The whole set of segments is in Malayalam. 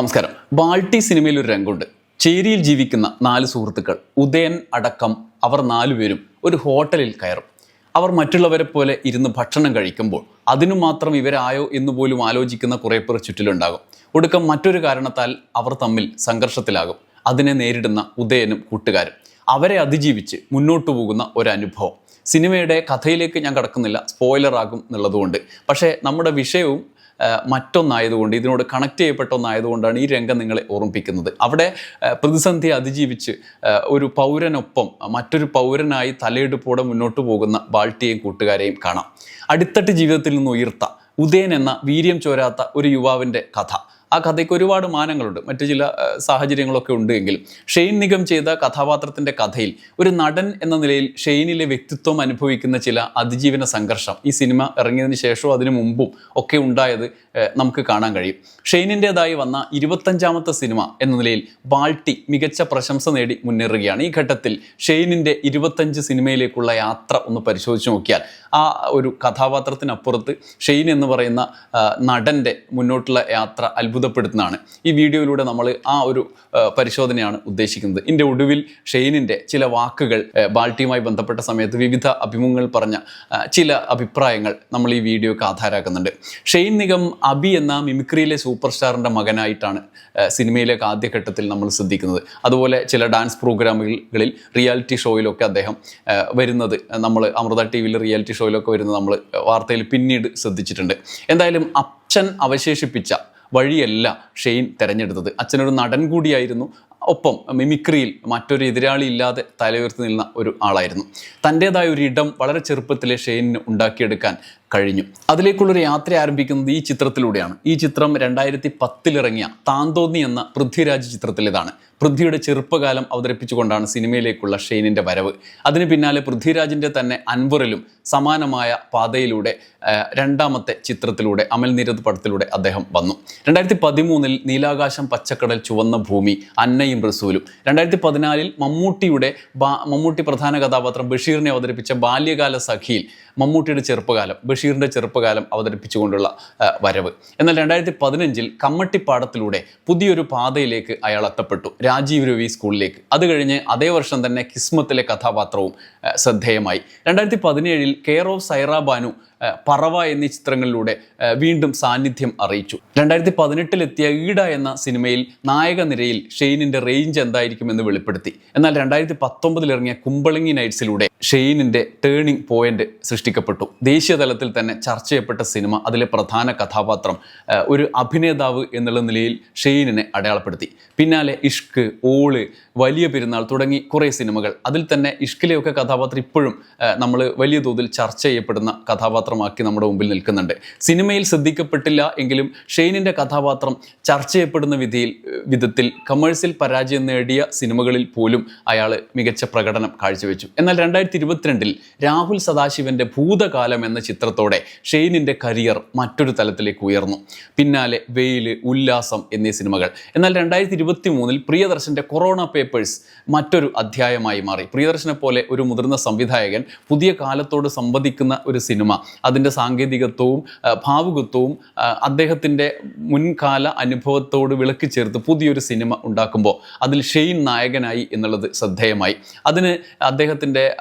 നമസ്കാരം. ബാൾട്ടി സിനിമയിൽ ഒരു രംഗമുണ്ട്. ചേരിയിൽ ജീവിക്കുന്ന നാല് സുഹൃത്തുക്കൾ ഉദയൻ അടക്കം അവർ നാലുപേരും ഒരു ഹോട്ടലിൽ കയറും. അവർ മറ്റുള്ളവരെ പോലെ ഇരുന്ന് ഭക്ഷണം കഴിക്കുമ്പോൾ അതിനു മാത്രം ഇവരായോ എന്ന് പോലും ആലോചിക്കുന്ന കുറേ പേർ ചുറ്റിലുണ്ടാകും. ഒടുക്കം മറ്റൊരു കാരണത്താൽ അവർ തമ്മിൽ സംഘർഷത്തിലാകും. അതിനെ നേരിടുന്ന ഉദയനും കൂട്ടുകാരും. അവരെ അതിജീവിച്ച് മുന്നോട്ടു പോകുന്ന ഒരു അനുഭവം സിനിമയുടെ കഥയിലേക്ക് ഞാൻ കടക്കുന്നില്ല. സ്പോയിലർ ആകും എന്നുള്ളതുകൊണ്ട്. പക്ഷേ നമ്മുടെ വിഷയവും മറ്റൊന്നായതുകൊണ്ട് ഇതിനോട് കണക്ട് ചെയ്യപ്പെട്ട ഒന്നായതുകൊണ്ടാണ് ഈ രംഗം നിങ്ങളെ ഓർമ്മിപ്പിക്കുന്നത്. അവിടെ പ്രതിസന്ധി അതിജീവിച്ച് ഒരു പൗരനൊപ്പം മറ്റൊരു പൗരനായി തലയെടുപ്പോടെ മുന്നോട്ട് പോകുന്ന ബാൾട്ടിയെയും കൂട്ടുകാരെയും കാണാം. അടിത്തട്ട് ജീവിതത്തിൽ നിന്ന് ഉയർത്ത ഉദയൻ എന്ന വീര്യം ചോരാത്ത ഒരു യുവാവിന്റെ കഥ. ആ കഥയ്ക്ക് ഒരുപാട് മാനങ്ങളുണ്ട്. മറ്റു ചില സാഹചര്യങ്ങളൊക്കെ ഉണ്ട് എങ്കിലും ഷെയ്ൻ നിഗം ചെയ്ത കഥാപാത്രത്തിന്റെ കഥയിൽ ഒരു നടൻ എന്ന നിലയിൽ ഷെയ്നിലെ വ്യക്തിത്വം അനുഭവിക്കുന്ന ചില അതിജീവന സംഘർഷം ഈ സിനിമ ഇറങ്ങിയതിന് ശേഷവും അതിനു മുമ്പും ഒക്കെ ഉണ്ടായത് നമുക്ക് കാണാൻ കഴിയും. ഷെയ്നിന്റെതായി വന്ന ഇരുപത്തഞ്ചാമത്തെ സിനിമ എന്ന നിലയിൽ ബാൾട്ടി മികച്ച പ്രശംസ നേടി മുന്നേറുകയാണ്. ഈ ഘട്ടത്തിൽ ഷെയ്നിന്റെ ഇരുപത്തഞ്ച് സിനിമയിലേക്കുള്ള യാത്ര ഒന്ന് പരിശോധിച്ച് നോക്കിയാൽ ആ ഒരു കഥാപാത്രത്തിനപ്പുറത്ത് ഷെയ്ൻ എന്ന് പറയുന്ന നടന്റെ മുന്നോട്ടുള്ള യാത്ര അത്ഭുതപ്പെടുത്തുന്നതാണ്. ഈ വീഡിയോയിലൂടെ നമ്മൾ ആ ഒരു പരിശോധനയാണ് ഉദ്ദേശിക്കുന്നത്. ഇതിന്റെ ഒടുവിൽ ഷെയ്നിന്റെ ചില വാക്കുകൾ ബാൾട്ടിയുമായി ബന്ധപ്പെട്ട സമയത്ത് വിവിധ അഭിമുഖങ്ങൾ പറഞ്ഞ ചില അഭിപ്രായങ്ങൾ നമ്മൾ ഈ വീഡിയോക്ക് ആധാരാക്കുന്നുണ്ട് ഷെയ്ൻ നിഗം അബി എന്ന മിമിക്രിയിലെ സൂപ്പർ സ്റ്റാറിന്റെ മകനായിട്ടാണ് സിനിമയിലേക്ക് ആദ്യഘട്ടത്തിൽ നമ്മൾ ശ്രദ്ധിക്കുന്നത്. അതുപോലെ ചില ഡാൻസ് പ്രോഗ്രാമുകളിൽ റിയാലിറ്റി ഷോയിലൊക്കെ അദ്ദേഹം വരുന്നത്. നമ്മൾ അമൃത ടി വിയിൽ റിയാലിറ്റി ഷോയിലൊക്കെ വരുന്നത് നമ്മൾ വാർത്തയിൽ പിന്നീട് ശ്രദ്ധിച്ചിട്ടുണ്ട്. എന്തായാലും അച്ഛൻ അവശേഷിപ്പിച്ച വഴിയല്ല ഷെയ്ൻ തിരഞ്ഞെടുത്തത്. അച്ഛനൊരു നടൻ കൂടിയായിരുന്നു ഒപ്പം മിമിക്രിയിൽ മറ്റൊരു എതിരാളി ഇല്ലാതെ തലയുയർത്തി നിന്ന ഒരു ആളായിരുന്നു. തന്റേതായ ഒരു ഇടം വളരെ ചെറുപ്പത്തിലെ ഷെയ്നിന് ഉണ്ടാക്കിയെടുക്കാൻ കഴിഞ്ഞു. അതിലേക്കുള്ളൊരു യാത്ര ആരംഭിക്കുന്നത് ഈ ചിത്രത്തിലൂടെയാണ്. ഈ ചിത്രം രണ്ടായിരത്തി പത്തിലിറങ്ങിയ താന്തോന്നി എന്ന പൃഥ്വിരാജ് ചിത്രത്തിലേതാണ്. പൃഥ്വിയുടെ ചെറുപ്പകാലം അവതരിപ്പിച്ചുകൊണ്ടാണ് സിനിമയിലേക്കുള്ള ഷെയ്നിന്റെ വരവ്. അതിന് പിന്നാലെ പൃഥ്വിരാജിന്റെ തന്നെ അൻവറിലും സമാനമായ പാതയിലൂടെ രണ്ടാമത്തെ ചിത്രത്തിലൂടെ അമൽ നിരത് പടത്തിലൂടെ അദ്ദേഹം വന്നു. രണ്ടായിരത്തി പതിമൂന്നിൽ നീലാകാശം പച്ചക്കടൽ ചുവന്ന ഭൂമി അന്നയും റസൂലും. രണ്ടായിരത്തി പതിനാലിൽ മമ്മൂട്ടിയുടെ മമ്മൂട്ടി പ്രധാന കഥാപാത്രം ബഷീറിനെ അവതരിപ്പിച്ച ബാല്യകാല സഖിയിൽ മമ്മൂട്ടിയുടെ ചെറുപ്പകാലം ബഷീറിന്റെ ചെറുപ്പകാലം അവതരിപ്പിച്ചുകൊണ്ടുള്ള വരവ്. എന്നാൽ രണ്ടായിരത്തി പതിനഞ്ചിൽ കമ്മട്ടിപ്പാടത്തിലൂടെ പുതിയൊരു പാതയിലേക്ക് അയാൾ എത്തപ്പെട്ടു. രാജീവ് രവി സ്കൂളിലേക്ക്. അത് കഴിഞ്ഞ് അതേ വർഷം തന്നെ കിസ്മത്തിലെ കഥാപാത്രവും ശ്രദ്ധേയമായി. രണ്ടായിരത്തി പതിനേഴിൽ കെയർ ഓഫ് സൈറ ബാനു പറവ എന്നീ ചിത്രങ്ങളിലൂടെ വീണ്ടും സാന്നിധ്യം അറിയിച്ചു. രണ്ടായിരത്തി പതിനെട്ടിലെത്തിയ ഈട എന്ന സിനിമയിൽ നായക നിരയിൽ ഷെയ്നിന്റെ റേഞ്ച് എന്തായിരിക്കുമെന്ന് വെളിപ്പെടുത്തി. എന്നാൽ രണ്ടായിരത്തി പത്തൊമ്പതിലിറങ്ങിയ കുമ്പളങ്ങി നൈറ്റ്സിലൂടെ ഷെയ്നിന്റെ ടേണിംഗ് പോയിന്റ് സൃഷ്ടിക്കപ്പെട്ടു. ദേശീയ തലത്തിൽ തന്നെ ചർച്ച ചെയ്യപ്പെട്ട സിനിമ അതിലെ പ്രധാന കഥാപാത്രം ഒരു അഭിനേതാവ് എന്നുള്ള നിലയിൽ ഷെയ്നിനെ അടയാളപ്പെടുത്തി. പിന്നാലെ ഇഷ്ക് ഓൾ വലിയ പെരുന്നാൾ തുടങ്ങി കുറേ സിനിമകൾ. അതിൽ തന്നെ ഇഷ്കിലെയൊക്കെ കഥാപാത്രം ഇപ്പോഴും നമ്മൾ വലിയ തോതിൽ ചർച്ച ചെയ്യപ്പെടുന്ന കഥാപാത്രമാക്കി നമ്മുടെ മുമ്പിൽ നിൽക്കുന്നുണ്ട്. സിനിമയിൽ ശ്രദ്ധിക്കപ്പെട്ടില്ല എങ്കിലും ഷെയ്നിന്റെ കഥാപാത്രം ചർച്ച ചെയ്യപ്പെടുന്ന വിധിയിൽ വിധത്തിൽ കമേഴ്സ്യൽ പരാജയം നേടിയ സിനിമകളിൽ പോലും അയാൾ മികച്ച പ്രകടനം കാഴ്ചവെച്ചു. എന്നാൽ രണ്ടായിരത്തി ഇരുപത്തിരണ്ടിൽ രാഹുൽ സദാശിവന്റെ ഭൂതകാലം എന്ന ചിത്രത്തോടെ ഷെയ്നിന്റെ കരിയർ മറ്റൊരു തലത്തിലേക്ക് ഉയർന്നു. പിന്നാലെ വെയിൽ ഉല്ലാസം എന്നീ സിനിമകൾ. എന്നാൽ രണ്ടായിരത്തി ഇരുപത്തി മൂന്നിൽ പ്രിയദർശന്റെ കൊറോണ പേപ്പേഴ്സ് മറ്റൊരു അധ്യായമായി മാറി. പ്രിയദർശനെ പോലെ ഒരു മുതിർന്ന സംവിധായകൻ പുതിയ കാലത്തോട് സംവദിക്കുന്ന ഒരു സിനിമ. അതിന്റെ സാങ്കേതികത്വവും ഭാവുകത്വവും അദ്ദേഹത്തിന്റെ മുൻകാല അനുഭവത്തോട് വിളക്കി ചേർത്ത് പുതിയൊരു സിനിമ ഉണ്ടാക്കുമ്പോൾ അതിൽ ഷെയ്ൻ നായകനായി എന്നുള്ളത് ശ്രദ്ധേയമായി. അതിന് അദ്ദേഹത്തിന്റെ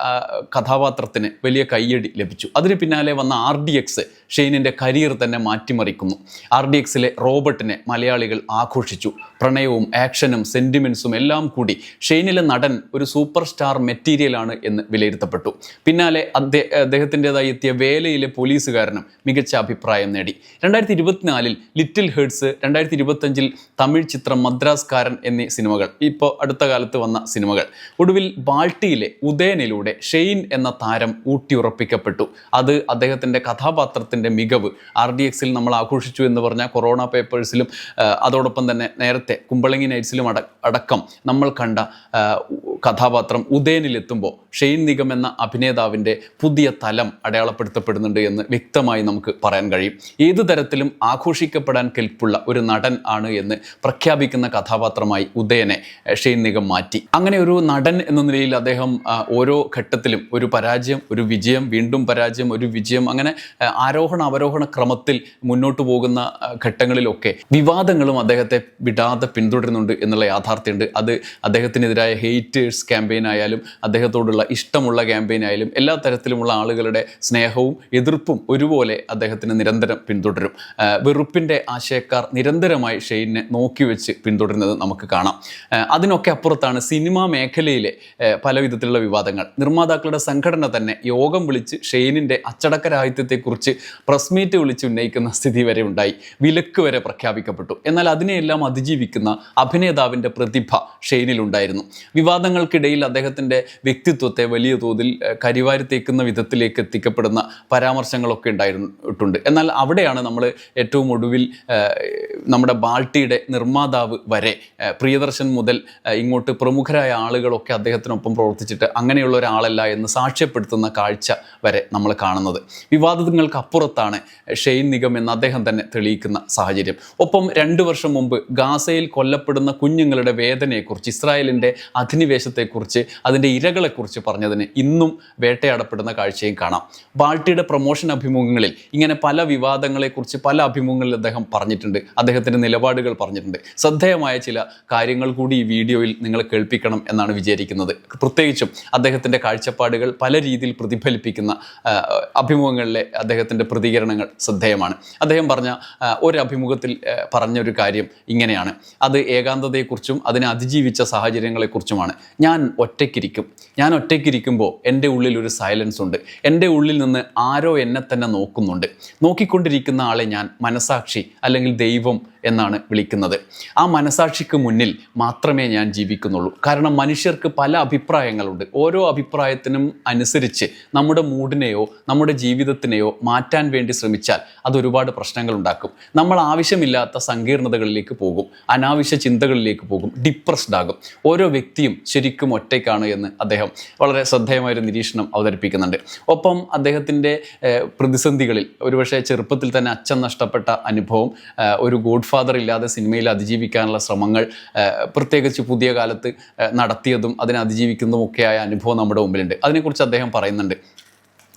കഥാപാത്രത്തിന് വലിയ കയ്യടി ലഭിച്ചു. അതിന് പിന്നാലെ വന്ന ആർ ഡി എക്സ് ഷെയ്നിന്റെ കരിയർ തന്നെ മാറ്റിമറിക്കുന്നു. ആർ ഡി എക്സിലെ റോബർട്ടിനെ മലയാളികൾ ആഘോഷിച്ചു. പ്രണയവും ആക്ഷനും സെന്റിമെൻസും എല്ലാം കൂടി ഷെയ്നിലെ നടൻ ഒരു സൂപ്പർ സ്റ്റാർ മെറ്റീരിയലാണ് എന്ന് വിലയിരുത്തപ്പെട്ടു. പിന്നാലെ അദ്ദേഹം അദ്ദേഹത്തിന്റെതായി എത്തിയ വേലയിലെ പോലീസുകാരനും മികച്ച അഭിപ്രായം നേടി. രണ്ടായിരത്തി ഇരുപത്തിനാലിൽ ലിറ്റിൽ ഹേർട്സ് രണ്ടായിരത്തി ഇരുപത്തഞ്ചിൽ തമിഴ് ചിത്രം മദ്രാസ്കാരൻ എന്നീ സിനിമകൾ ഇപ്പോൾ അടുത്ത കാലത്ത് വന്ന സിനിമകൾ. ഒടുവിൽ ബാൾട്ടിയിലെ ഉദയനിലൂടെ ഷെയ്ൻ എന്ന താരം ഊട്ടിയുറപ്പിക്കപ്പെട്ടു. അത് അദ്ദേഹത്തിന്റെ കഥാപാത്രത്തിന്റെ മികവ് ആർ ഡി എക്സിൽ നമ്മൾ ആഘോഷിച്ചു എന്ന് പറഞ്ഞ കൊറോണ പേപ്പേഴ്സിലും അതോടൊപ്പം തന്നെ നേരത്തെ നേരത്തെ കുമ്പളങ്ങി നൈറ്റ്സിലും അട അടക്കം നമ്മൾ കണ്ട കഥാപാത്രം ഉദയനിലെത്തുമ്പോൾ ഷെയ്ൻ നിഗം എന്ന അഭിനേതാവിന്റെ പുതിയ തലം അടയാളപ്പെടുത്തപ്പെടുന്നുണ്ട് എന്ന് വ്യക്തമായി നമുക്ക് പറയാൻ കഴിയും. ഏതു തരത്തിലും ആഘോഷിക്കപ്പെടാൻ കെൽപ്പുള്ള ഒരു നടൻ ആണ് എന്ന് പ്രഖ്യാപിക്കുന്ന കഥാപാത്രമായി ഉദയനെ ഷെയ്ൻ നിഗം മാറ്റി. അങ്ങനെ ഒരു നടൻ എന്ന നിലയിൽ അദ്ദേഹം ഓരോ ഘട്ടത്തിലും ഒരു പരാജയം ഒരു വിജയം വീണ്ടും പരാജയം ഒരു വിജയം അങ്ങനെ ആരോഹണ അവരോഹണ ക്രമത്തിൽ മുന്നോട്ട് പോകുന്ന ഘട്ടങ്ങളിലൊക്കെ വിവാദങ്ങളും അദ്ദേഹത്തെ വിടാതെ പിന്തുടരുന്നുണ്ട് എന്നുള്ള യാഥാർത്ഥ്യമുണ്ട്. അത് അദ്ദേഹത്തിനെതിരായ ഹെയ്റ്റേഴ്സ് ക്യാമ്പയിൻ ആയാലും അദ്ദേഹത്തോടുള്ള ഇഷ്ടമുള്ള ക്യാമ്പയിൻ ആയാലും എല്ലാ തരത്തിലുമുള്ള ആളുകളുടെ സ്നേഹവും എതിർപ്പും ഒരുപോലെ അദ്ദേഹത്തിന് നിരന്തരം പിന്തുടരും. വെറുപ്പിന്റെ ആശയക്കാർ നിരന്തരമായി ഷെയ്നെ നോക്കി വെച്ച് പിന്തുടരുന്നത് നമുക്ക് കാണാം. അതിനൊക്കെ അപ്പുറത്താണ് സിനിമാ മേഖലയിലെ പല വിധത്തിലുള്ള വിവാദങ്ങൾ. നിർമ്മാതാക്കളുടെ സംഘടന തന്നെ യോഗം വിളിച്ച് ഷെയ്നിന്റെ അച്ചടക്കരാഹിത്യത്തെക്കുറിച്ച് പ്രസ് മീറ്റ് വിളിച്ച് ഉന്നയിക്കുന്ന സ്ഥിതി വരെ ഉണ്ടായി. വിലക്ക് വരെ പ്രഖ്യാപിക്കപ്പെട്ടു. എന്നാൽ അതിനെയെല്ലാം അതിജീവിക്കുന്ന അഭിനേതാവിന്റെ പ്രതിഭ ഷെയ്നിലുണ്ടായിരുന്നു. വിവാദങ്ങൾക്കിടയിൽ അദ്ദേഹത്തിന്റെ വ്യക്തിത്വത്തെ വലിയ തോതിൽ കരിവാരിത്തേക്കുന്ന കരിവാരി തേക്കുന്ന വിധത്തിലേക്ക് എത്തിക്കപ്പെടുന്ന പരാമർശങ്ങളൊക്കെ ഉണ്ടായിട്ടുണ്ട്. എന്നാൽ അവിടെയാണ് നമ്മൾ ഏറ്റവും ഒടുവിൽ നമ്മുടെ ബാൾട്ടിയുടെ നിർമ്മാതാവ് വരെ പ്രിയദർശൻ മുതൽ ഇങ്ങോട്ട് പ്രമുഖരായ ആളുകളൊക്കെ അദ്ദേഹത്തിനൊപ്പം പ്രവർത്തിച്ചിട്ട് അങ്ങനെയുള്ള ഒരാളല്ല എന്ന് സാക്ഷ്യപ്പെടുത്തുന്ന കാഴ്ച വരെ നമ്മൾ കാണുന്നത്. വിവാദങ്ങൾക്ക് അപ്പുറത്താണ് ഷെയ്ൻ നിഗം എന്ന് അദ്ദേഹം തന്നെ തെളിയിക്കുന്ന സാഹചര്യം. ഒപ്പം രണ്ടു വർഷം മുമ്പ് ഗാസയിൽ കൊല്ലപ്പെടുന്ന കുഞ്ഞുങ്ങളുടെ വേദനയെക്കുറിച്ച് ഇസ്രായേലിന്റെ അധിനിവേശത്തെക്കുറിച്ച് അതിന്റെ ഇരകളെക്കുറിച്ച് പറഞ്ഞതിന് ഇന്നും വേട്ടയാടപ്പെടുന്ന കാഴ്ചയും കാണാം. ബാൾട്ടിയുടെ പ്രൊമോഷൻ അഭിമുഖങ്ങളിൽ ഇങ്ങനെ പല വിവാദങ്ങളെക്കുറിച്ച് പല അഭിമുഖങ്ങളിൽ അദ്ദേഹം പറഞ്ഞിട്ടുണ്ട്. അദ്ദേഹത്തിന്റെ നിലപാടുകൾ പറഞ്ഞിട്ടുണ്ട്. ശ്രദ്ധേയമായ ചില കാര്യങ്ങൾ കൂടി ഈ വീഡിയോയിൽ നിങ്ങൾ കേൾപ്പിക്കണം എന്നാണ് വിചാരിക്കുന്നത്. പ്രത്യേകിച്ചും അദ്ദേഹത്തിന്റെ കാഴ്ചപ്പാടുകൾ പല രീതിയിൽ പ്രതിഫലിപ്പിക്കുന്ന ആ, അഭിമുഖങ്ങളിലെ അദ്ദേഹത്തിന്റെ പ്രതികരണങ്ങൾ ശ്രദ്ധേയമാണ്. അദ്ദേഹം പറഞ്ഞ ഒരു അഭിമുഖത്തിൽ പറഞ്ഞൊരു കാര്യം ഇങ്ങനെയാണ്. അത് ഏകാന്തതയെക്കുറിച്ചും അതിനെ അതിജീവിച്ച സാഹചര്യങ്ങളെക്കുറിച്ചുമാണ്. ഞാൻ ഒറ്റയ്ക്കിരിക്കും. ഞാൻ ഒറ്റയ്ക്കിരിക്കുമ്പോൾ എന്റെ ഉള്ളിൽ ഒരു സൈലൻസ് ഉണ്ട് എന്റെ ഉള്ളിൽ നിന്ന് ആരോ എന്നെ തന്നെ നോക്കുന്നുണ്ട്. നോക്കിക്കൊണ്ടിരിക്കുന്ന ആളെ ഞാൻ മനസാക്ഷി അല്ലെങ്കിൽ ദൈവം എന്നാണ് വിളിക്കുന്നത്. ആ മനസാക്ഷിക്ക് മുന്നിൽ മാത്രമേ ഞാൻ ജീവിക്കുന്നുള്ളൂ. കാരണം മനുഷ്യർക്ക് പല അഭിപ്രായങ്ങളുണ്ട്. ഓരോ അഭിപ്രായത്തിനും അനുസരിച്ച് നമ്മുടെ മൂഡിനെയോ നമ്മുടെ ജീവിതത്തിനെയോ മാറ്റാൻ വേണ്ടി ശ്രമിച്ചാൽ അത് ഒരുപാട് പ്രശ്നങ്ങൾ ഉണ്ടാക്കും. നമ്മൾ ആവശ്യമില്ലാത്ത സങ്കീർണതകളിലേക്ക് പോകും. അനാവശ്യ ചിന്തകളിലേക്ക് പോകും. ഡിപ്രസ്ഡ് ആകും. ഓരോ വ്യക്തിയും ശരിക്കും ഒറ്റയ്ക്കാണ് എന്ന് അദ്ദേഹം വളരെ ശ്രദ്ധേയമായൊരു നിരീക്ഷണം അവതരിപ്പിക്കുന്നുണ്ട്. ഒപ്പം അദ്ദേഹത്തിന്റെ പ്രതിസന്ധികളിൽ ഒരുപക്ഷെ ചെറുപ്പത്തിൽ തന്നെ അച്ഛൻ നഷ്ടപ്പെട്ട അനുഭവം ഒരു ഗോഡ് ഫാദർ ഇല്ലാതെ സിനിമയിൽ അതിജീവിക്കാനുള്ള ശ്രമങ്ങൾ പ്രത്യേകിച്ച് പുതിയ കാലത്ത് നടത്തിയതും അതിനെ അതിജീവിക്കുന്നതും ഒക്കെയായ അനുഭവം നമ്മുടെ മുമ്പിലുണ്ട്. അതിനെക്കുറിച്ച് അദ്ദേഹം പറയുന്നുണ്ട്.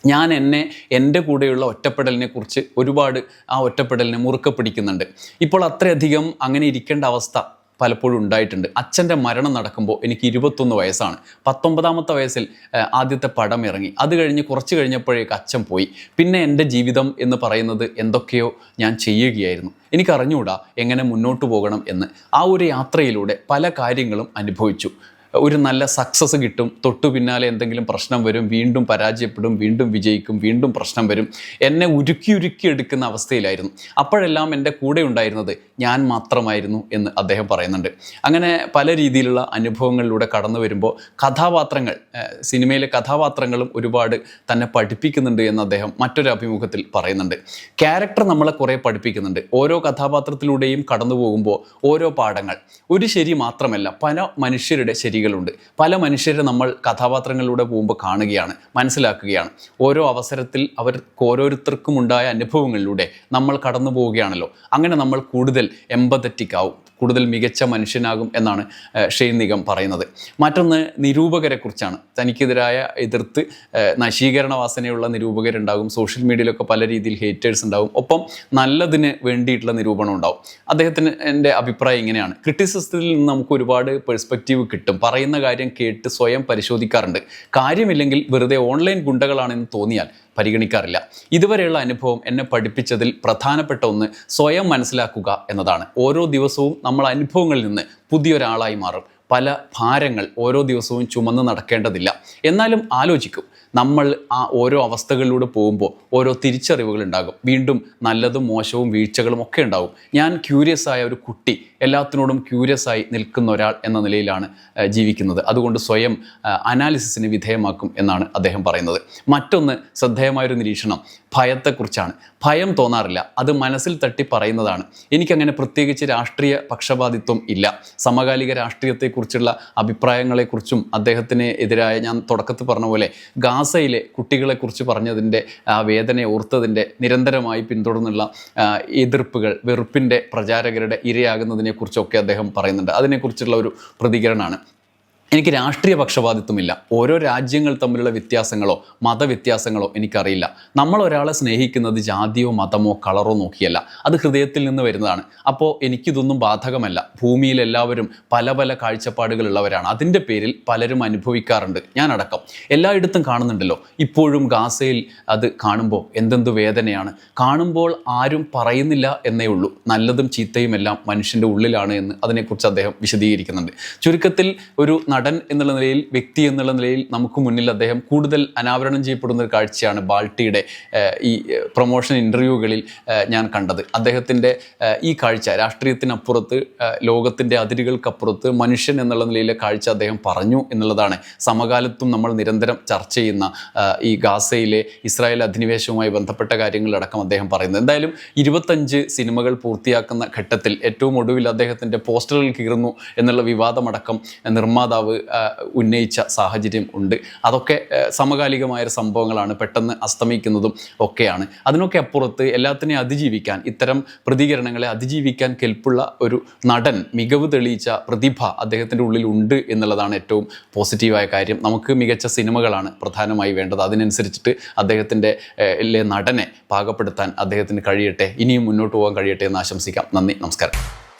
ഞാൻ എന്നെ എന്റെ കൂടെയുള്ള ഒറ്റപ്പെടലിനെ കുറിച്ച് ഒരുപാട് ആ ഒറ്റപ്പെടലിനെ മുറുക്കപ്പിടിക്കുന്നുണ്ട് ഇപ്പോൾ അത്രയധികം അങ്ങനെ ഇരിക്കേണ്ട അവസ്ഥ പലപ്പോഴും ഉണ്ടായിട്ടുണ്ട്. അച്ഛന്റെ മരണം നടക്കുമ്പോൾ എനിക്ക് ഇരുപത്തൊന്ന് വയസ്സാണ്. പത്തൊമ്പതാമത്തെ വയസ്സിൽ ആദ്യത്തെ പടം ഇറങ്ങി. അത് കഴിഞ്ഞ് കുറച്ച് കഴിഞ്ഞപ്പോഴേക്ക് അച്ഛൻ പോയി. പിന്നെ എന്റെ ജീവിതം എന്ന് പറയുന്നത് എന്തൊക്കെയോ ഞാൻ ചെയ്യുകയായിരുന്നു. എനിക്കറിഞ്ഞുകൂടാ എങ്ങനെ മുന്നോട്ട് പോകണം എന്ന്. ആ ഒരു യാത്രയിലൂടെ പല കാര്യങ്ങളും അനുഭവിച്ചു. ഒരു നല്ല സക്സസ് കിട്ടും. തൊട്ടു പിന്നാലെ എന്തെങ്കിലും പ്രശ്നം വരും വീണ്ടും പരാജയപ്പെടും വീണ്ടും വിജയിക്കും വീണ്ടും പ്രശ്നം വരും. എന്നെ ഉരുക്കി ഉരുക്കി എടുക്കുന്ന അവസ്ഥയിലായിരുന്നു. അപ്പോഴെല്ലാം എന്റെ കൂടെ ഉണ്ടായിരുന്നത് ഞാൻ മാത്രമായിരുന്നു എന്ന് അദ്ദേഹം പറയുന്നുണ്ട്. അങ്ങനെ പല രീതിയിലുള്ള അനുഭവങ്ങളിലൂടെ കടന്നു വരുമ്പോൾ കഥാപാത്രങ്ങൾ സിനിമയിലെ കഥാപാത്രങ്ങളും ഒരുപാട് തന്നെ പഠിപ്പിക്കുന്നുണ്ട് എന്ന് അദ്ദേഹം മറ്റൊരു അഭിമുഖത്തിൽ പറയുന്നുണ്ട്. ക്യാരക്ടർ നമ്മളെ കുറേ പഠിപ്പിക്കുന്നുണ്ട്. ഓരോ കഥാപാത്രത്തിലൂടെയും കടന്നു പോകുമ്പോൾ ഓരോ പാഠങ്ങൾ. ഒരു ശരി മാത്രമല്ല പല മനുഷ്യരുടെ ശരികളുണ്ട് പല മനുഷ്യരെ നമ്മൾ കഥാപാത്രങ്ങളിലൂടെ പോകുമ്പോൾ കാണുകയാണ് മനസ്സിലാക്കുകയാണ്. ഓരോ അവസരത്തിൽ അവർ ഓരോരുത്തർക്കും ഉണ്ടായ അനുഭവങ്ങളിലൂടെ നമ്മൾ കടന്നു പോവുകയാണല്ലോ അങ്ങനെ നമ്മൾ കൂടുതൽ എമ്പതറ്റിക് ആവും. കൂടുതൽ മികച്ച മനുഷ്യനാകും എന്നാണ് ഷെയ്ൻ നിഗം പറയുന്നത്. മറ്റൊന്ന് നിരൂപകരെക്കുറിച്ചാണ്. തനിക്കെതിരായ എതിർത്ത് നശീകരണ വാസനയുള്ള നിരൂപകരുണ്ടാകും. സോഷ്യൽ മീഡിയയിലൊക്കെ പല രീതിയിൽ ഹേറ്റേഴ്സ് ഉണ്ടാകും. ഒപ്പം നല്ലതിന് വേണ്ടിയിട്ടുള്ള നിരൂപണം ഉണ്ടാവും. അദ്ദേഹത്തിന് എന്റെ അഭിപ്രായം ഇങ്ങനെയാണ്. ക്രിറ്റിസിസത്തിൽ നിന്ന് നമുക്ക് ഒരുപാട് പെർസ്പെക്റ്റീവ് കിട്ടും. പറയുന്ന കാര്യം കേട്ട് സ്വയം പരിശോധിക്കാറുണ്ട്. കാര്യമില്ലെങ്കിൽ വെറുതെ ഓൺലൈൻ ഗുണ്ടകളാണെന്ന് തോന്നിയാൽ പരിഗണിക്കാറില്ല. ഇതുവരെയുള്ള അനുഭവം എന്നെ പഠിപ്പിച്ചതിൽ പ്രധാനപ്പെട്ട ഒന്ന് സ്വയം മനസ്സിലാക്കുക എന്നതാണ്. ഓരോ ദിവസവും നമ്മൾ അനുഭവങ്ങളിൽ നിന്ന് പുതിയൊരാളായി മാറും. പല ഭാരങ്ങൾ ഓരോ ദിവസവും ചുമന്ന് നടക്കേണ്ടതില്ല. എന്നാലും ആലോചിക്കും. നമ്മൾ ആ ഓരോ അവസ്ഥകളിലൂടെ പോകുമ്പോൾ ഓരോ തിരിച്ചറിവുകൾ ഉണ്ടാകും വീണ്ടും നല്ലതും മോശവും വീഴ്ചകളും ഒക്കെ ഉണ്ടാകും ഞാൻ ക്യൂരിയസ് ആയ ഒരു കുട്ടി എല്ലാത്തിനോടും ക്യൂരിയസ് ആയി നിൽക്കുന്ന ഒരാൾ എന്ന നിലയിലാണ് ജീവിക്കുന്നത്. അതുകൊണ്ട് സ്വയം അനാലിസിസിന് വിധേയമാക്കും എന്നാണ് അദ്ദേഹം പറയുന്നത്. മറ്റൊന്ന് ശ്രദ്ധേയമായൊരു നിരീക്ഷണം ഭയത്തെക്കുറിച്ചാണ്. ഭയം തോന്നാറില്ല. അത് മനസ്സിൽ തട്ടി പറയുന്നതാണ്. എനിക്കങ്ങനെ പ്രത്യേകിച്ച് രാഷ്ട്രീയ പക്ഷപാതിത്വം ഇല്ല. സമകാലിക രാഷ്ട്രീയത്തെക്കുറിച്ചുള്ള അഭിപ്രായങ്ങളെക്കുറിച്ചും അദ്ദേഹത്തിന് എതിരായ ഞാൻ തുടക്കത്തിൽ പറഞ്ഞ പോലെ ഗാസയിലെ കുട്ടികളെക്കുറിച്ച് പറഞ്ഞതിന്റെ ആ വേദന ഓർത്തതിന്റെ നിരന്തരമായി പിന്തുടർന്നുള്ള എതിർപ്പുകൾ വെറുപ്പിന്റെ പ്രചാരകരുടെ ഇരയാകുന്നതിനെക്കുറിച്ചൊക്കെ അദ്ദേഹം പറയുന്നുണ്ട്. അതിനെക്കുറിച്ചുള്ള ഒരു പ്രതികരണമാണ്. എനിക്ക് രാഷ്ട്രീയ പക്ഷപാതിത്വമില്ല. ഓരോ രാജ്യങ്ങൾ തമ്മിലുള്ള വ്യത്യാസങ്ങളോ മതവ്യത്യാസങ്ങളോ എനിക്കറിയില്ല. നമ്മൾ ഒരാളെ സ്നേഹിക്കുന്നത് ജാതിയോ മതമോ കളറോ നോക്കിയല്ല. അത് ഹൃദയത്തിൽ നിന്ന് വരുന്നതാണ്. അപ്പോൾ എനിക്കിതൊന്നും ബാധകമല്ല. ഭൂമിയിൽ എല്ലാവരും പല പല കാഴ്ചപ്പാടുകളുള്ളവരാണ്. അതിന്റെ പേരിൽ പലരും അനുഭവിക്കാറുണ്ട്. ഞാനടക്കം. എല്ലായിടത്തും കാണുന്നുണ്ടല്ലോ. ഇപ്പോഴും ഗാസയിൽ അത് കാണുമ്പോൾ എന്തെന്ത് വേദനയാണ്. കാണുമ്പോൾ ആരും പറയുന്നില്ല എന്നേ ഉള്ളൂ. നല്ലതും ചീത്തയും എല്ലാം മനുഷ്യന്റെ ഉള്ളിലാണ് എന്ന് അതിനെക്കുറിച്ച് അദ്ദേഹം വിശദീകരിക്കുന്നുണ്ട്. ചുരുക്കത്തിൽ ഒരു നടൻ എന്നുള്ള നിലയിൽ വ്യക്തി എന്നുള്ള നിലയിൽ നമുക്ക് മുന്നിൽ അദ്ദേഹം കൂടുതൽ അനാവരണം ചെയ്യപ്പെടുന്ന ഒരു കാഴ്ചയാണ് ബാൾട്ടിയുടെ ഈ പ്രൊമോഷൻ ഇന്റർവ്യൂകളിൽ ഞാൻ കണ്ടത്. അദ്ദേഹത്തിന്റെ ഈ കാഴ്ച രാഷ്ട്രീയത്തിനപ്പുറത്ത് ലോകത്തിന്റെ അതിരുകൾക്കപ്പുറത്ത് മനുഷ്യൻ എന്നുള്ള നിലയിലെ കാഴ്ച അദ്ദേഹം പറഞ്ഞു എന്നുള്ളതാണ്. സമകാലത്തും നമ്മൾ നിരന്തരം ചർച്ച ചെയ്യുന്ന ഈ ഗാസയിലെ ഇസ്രായേൽ അധിനിവേശവുമായി ബന്ധപ്പെട്ട കാര്യങ്ങളടക്കം അദ്ദേഹം പറയുന്നത്. എന്തായാലും ഇരുപത്തഞ്ച് സിനിമകൾ പൂർത്തിയാക്കുന്ന ഘട്ടത്തിൽ ഏറ്റവും ഒടുവിൽ അദ്ദേഹത്തിന്റെ പോസ്റ്ററുകൾ കീറുന്നു എന്നുള്ള വിവാദമടക്കം നിർമ്മാതാവ് ഉന്നയിച്ച സാഹചര്യം ഉണ്ട്. അതൊക്കെ സമകാലികമായ സംഭവങ്ങളാണ് പെട്ടെന്ന് അസ്തമിക്കുന്നതും ഒക്കെയാണ്. അതിനൊക്കെ അപ്പുറത്ത് എല്ലാത്തിനെയും അതിജീവിക്കാൻ ഇത്തരം പ്രതികരണങ്ങളെ അതിജീവിക്കാൻ കെൽപ്പുള്ള ഒരു നടൻ മികവ് തെളിയിച്ച പ്രതിഭ അദ്ദേഹത്തിന്റെ ഉള്ളിൽ ഉണ്ട് എന്നുള്ളതാണ് ഏറ്റവും പോസിറ്റീവായ കാര്യം. നമുക്ക് മികച്ച സിനിമകളാണ് പ്രധാനമായി വേണ്ടത്. അതിനനുസരിച്ചിട്ട് അദ്ദേഹത്തിന്റെ നടനെ പാകപ്പെടുത്താൻ അദ്ദേഹത്തിന് കഴിയട്ടെ. ഇനിയും മുന്നോട്ട് പോകാൻ കഴിയട്ടെ എന്ന് ആശംസിക്കാം. നന്ദി. നമസ്കാരം.